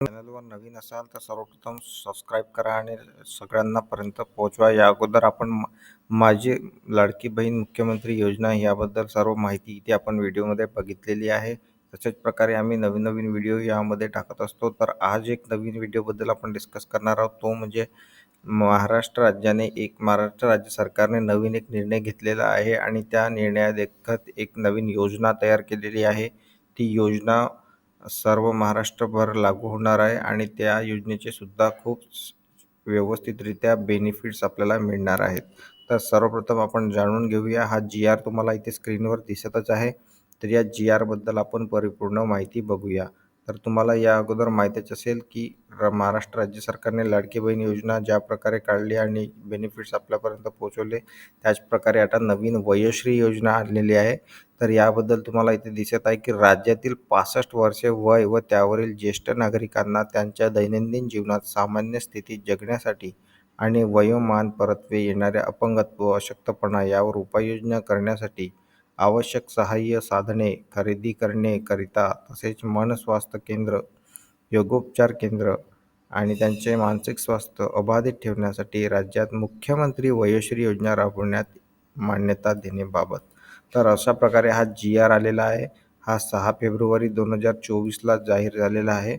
चॅनलवर नवीन असाल तर सर्वप्रथम सबस्क्राईब करा आणि सगळ्यांनापर्यंत पोहोचवा. या अगोदर आपण माझी लाडकी बहीण मुख्यमंत्री योजना याबद्दल सर्व माहिती इथे आपण व्हिडिओमध्ये बघितलेली आहे. तशाच प्रकारे आम्ही नवीन नवीन व्हिडिओ यामध्ये टाकत असतो. तर आज एक नवीन व्हिडिओबद्दल आपण डिस्कस करणार आहोत. तो म्हणजे महाराष्ट्र राज्याने एक महाराष्ट्र राज्य सरकारने नवीन एक निर्णय घेतलेला आहे आणि त्या निर्णयादेखत एक नवीन योजना तयार केलेली आहे. ती योजना सर्व महाराष्ट्रभर लागू होणार आहे आणि त्या योजनेचे सुद्धा खूप व्यवस्थितरित्या बेनिफिट्स आपल्याला मिळणार आहेत. तर सर्वप्रथम आपण जाणून घेऊया हा जी आर तुम्हाला इथे स्क्रीनवर दिसतच आहे. तर या जी आरबद्दल आपण परिपूर्ण माहिती बघूया. तर तुम्हाला या अगोदर माहितीच असेल की र- महाराष्ट्र राज्य सरकारने लाडकी बहीण योजना ज्या प्रकारे काढली आणि बेनिफिट्स आपल्यापर्यंत पोहोचवले त्याच प्रकारे आता नवीन वयोश्री योजना आणलेली आहे. तर याबद्दल तुम्हाला इथे दिसत आहे की राज्यातील पासष्ट वर्षे वय व त्यावरील ज्येष्ठ नागरिकांना त्यांच्या दैनंदिन जीवनात सामान्य स्थितीत जगण्यासाठी आणि वयोमान परत्वे येणाऱ्या अपंगत्व अशक्तपणा यावर उपाययोजना करण्यासाठी आवश्यक सहाय्य साधने खरेदी करण्याकरिता तसेच मन स्वास्थ्य केंद्र योगोपचार केंद्र आणि त्यांचे मानसिक स्वास्थ्य अबाधित ठेवण्यासाठी राज्यात मुख्यमंत्री वयोश्री योजना राबवण्यात मान्यता देण्याबाबत. तर अशा प्रकारे हा जी आर आलेला आहे. हा सहा फेब्रुवारी दोन हजार चोवीसला जाहीर झालेला आहे.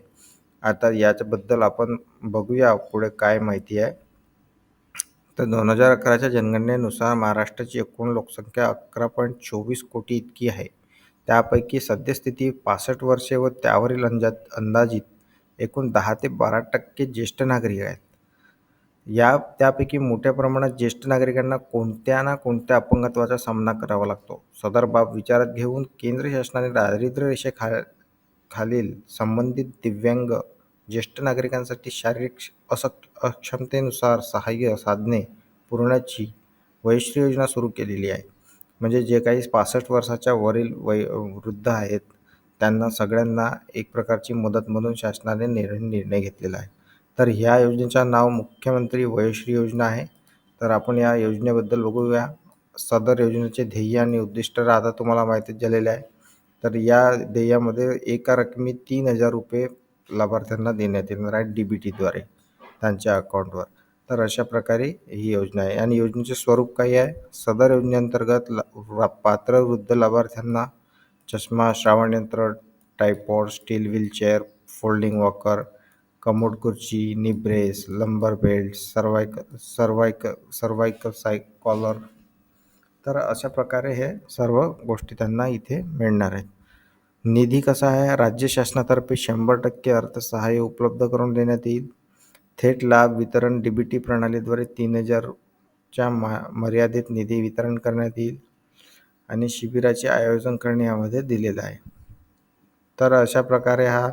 आता याच्याबद्दल आपण बघूया पुढे काय माहिती आहे. तर दोन हजार अकराच्या जनगणनेनुसार महाराष्ट्राची एकूण लोकसंख्या अकरा पॉईंट चोवीस कोटी इतकी आहे. त्यापैकी सद्यस्थिती पासष्ट वर्षे व त्यावरील अंजा अंदाजित एकूण दहा ते बारा टक्के ज्येष्ठ नागरिक आहेत. या त्यापैकी मोठ्या प्रमाणात ज्येष्ठ नागरिकांना कोणत्या ना कोणत्या अपंगत्वाचा सामना करावा लागतो? सदर बाब विचारात घेऊन केंद्र शासनाने दारिद्र्य रेषेखा खालील संबंधित दिव्यांग ज्येष्ठ नागरिकांसाठी शारीरिक असक अक्षमतेनुसार सहाय्य साधने पुरवण्याची वयश्री योजना सुरू केलेली आहे. म्हणजे जे काही पासष्ट वर्षाच्या वरील वय वृद्ध आहेत त्यांना सगळ्यांना एक प्रकारची मदत म्हणून शासनाने निर्णय निर्णय घेतलेला आहे. तर ह्या योजनेचं नाव मुख्यमंत्री वयश्री योजना आहे. तर आपण या योजनेबद्दल बघूया. सदर योजनेचे ध्येय आणि उद्दिष्ट आता तुम्हाला माहितीच झालेले आहे. तर या ध्येयामध्ये एका रकमी तीन हजार रुपये लाभार्थ्यांना देण्यात येणार आहे डी बी टीद्वारे त्यांच्या अकाउंटवर. तर अशा प्रकारे ही योजना आहे. आणि योजनेचे स्वरूप काही आहे? सदर योजनेअंतर्गत ला- पात्र वृद्ध लाभार्थ्यांना चष्मा श्रावणयंत्र tripod steel wheelchair folding walker commode खुर्ची knee brace lumbar belt cervical cervical cervical साय कॉलर तर अशा प्रकारे हे सर्व गोष्टी त्यांना इथे मिळणार आहेत. निधी कसा आहे? राज्य शासनातर्फे शंभर टक्के अर्थसहाय्य उपलब्ध करून देण्यात येईल. थेट लाभ वितरण डी बी टी प्रणालीद्वारे तीन हजारच्या मा मर्यादित निधी वितरण करण्यात येईल आणि शिबिराचे आयोजन करणे यामध्ये दिलेलं आहे. तर अशा प्रकारे हा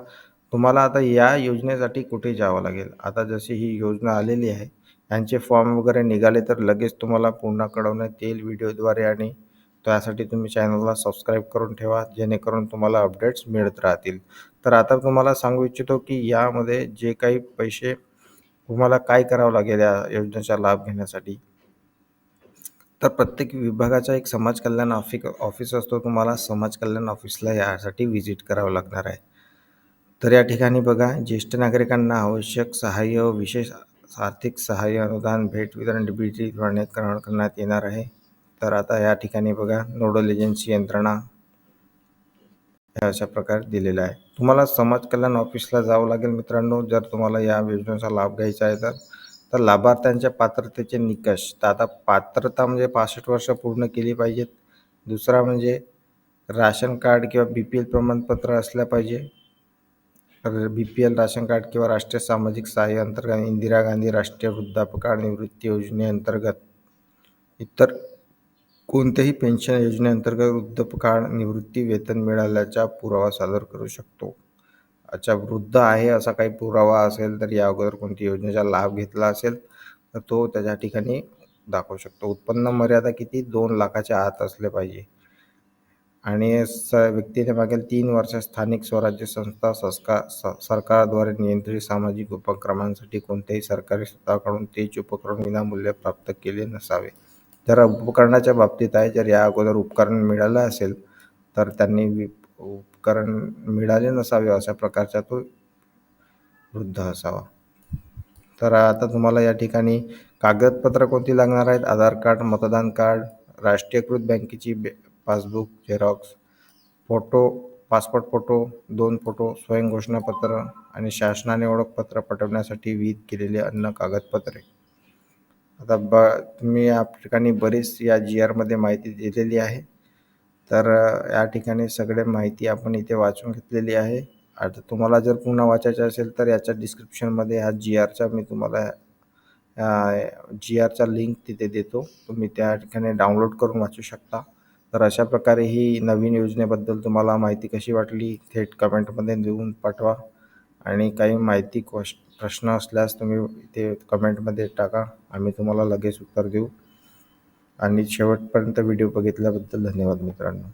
तुम्हाला आता या योजनेसाठी कुठे जावं लागेल? आता जशी ही योजना आलेली आहे यांचे फॉर्म वगैरे निघाले तर लगेच तुम्हाला पुन्हा कळवण्यात येईल व्हिडिओद्वारे आणि त्यासाठी तुम्ही चॅनलला सबस्क्राईब करून ठेवा जेणेकरून तुम्हाला अपडेट्स मिळत राहतील. तर आता तुम्हाला सांगू इच्छितो की यामध्ये जे काही पैसे तुम्हाला काय करावं लागेल या योजनेचा लाभ घेण्यासाठी? तर प्रत्येक विभागाचा एक समाज कल्याण ऑफिक ऑफिस असतो. तुम्हाला समाज कल्याण ऑफिसला यासाठी व्हिजिट करावं लागणार आहे. तर या ठिकाणी बघा ज्येष्ठ नागरिकांना आवश्यक सहाय्य विशेष आर्थिक सहाय्य अनुदान भेट वितरण डी टी करण्यात येणार आहे. तर आता या ठिकाणी बघा नोडल एजन्सी यंत्रणा ह्या अशा प्रकारे दिलेलं आहे तुम्हाला समाज कल्याण ऑफिसला जावं लागेल मित्रांनो जर तुम्हाला या योजनेचा लाभ घ्यायचा आहे तर. तर लाभार्थ्यांच्या पात्रतेचे निकष तर आता पात्रता म्हणजे पासष्ट वर्ष पूर्ण केली पाहिजेत. दुसरा म्हणजे राशन कार्ड किंवा बी पी एल प्रमाणपत्र असलं पाहिजे. B P L ration card किंवा राष्ट्रीय सामाजिक सहाय्य अंतर्गत इंदिरा गांधी राष्ट्रीय वृद्धापकाळ निवृत्ती योजनेअंतर्गत इतर कोणत्याही पेन्शन योजनेअंतर्गत वृद्धापकाळ निवृत्ती वेतन मिळाल्याचा पुरावा सादर करू शकतो. अच्छा वृद्ध आहे असा काही पुरावा असेल तर या अगोदर कोणती योजनेचा लाभ घेतला असेल तर तो त्याच्या ठिकाणी दाखवू शकतो. उत्पन्न मर्यादा किती? दोन लाखाच्या आत असले पाहिजे. आणि स व्यक्तीने मागील तीन वर्ष स्थानिक स्वराज्य संस्था संस्का स सरकारद्वारे नियंत्रित सामाजिक उपक्रमांसाठी कोणत्याही सरकारी स्वतःकडून तेच उपक्रम विनामूल्य प्राप्त केले नसावे. जर उपकरणाच्या बाबतीत आहे जर या अगोदर उपकरण मिळालं असेल तर त्यांनी वि उपकरण मिळाले नसावे अशा प्रकारचा तो वृद्ध असावा. तर आता तुम्हाला या ठिकाणी कागदपत्र कोणती लागणार आहेत? आधार कार्ड मतदान कार्ड राष्ट्रीयकृत बँकेची बे passbook xerox photo passport photo दोन फोटो स्वयंघोषणापत्र आणि शासनाने ओळखपत्र पटवण्यासाठी विहित केलेली अन्न कागदपत्रे. आता ब तुम्ही या ठिकाणी बरीच या जी आरमध्ये माहिती दिलेली आहे. तर या ठिकाणी सगळे माहिती आपण इथे वाचून घेतलेली आहे. आता तुम्हाला जर पुन्हा वाचायचं असेल तर याच्या डिस्क्रिप्शनमध्ये हा जी आरचा मी तुम्हाला जी आरचा लिंक तिथे देतो. तुम्ही त्या ठिकाणी डाउनलोड करून वाचू शकता. तर अशा प्रकारे ही नवीन योजनेबद्दल तुम्हाला माहिती कशी वाटली थेट कमेंटमध्ये देऊन पाठवा. आणि काही माहिती क्वश प्रश्न असल्यास तुम्ही ते कमेंटमध्ये टाका. आम्ही तुम्हाला लगेच उत्तर देऊ. आणि शेवटपर्यंत व्हिडिओ बघितल्याबद्दल धन्यवाद मित्रांनो.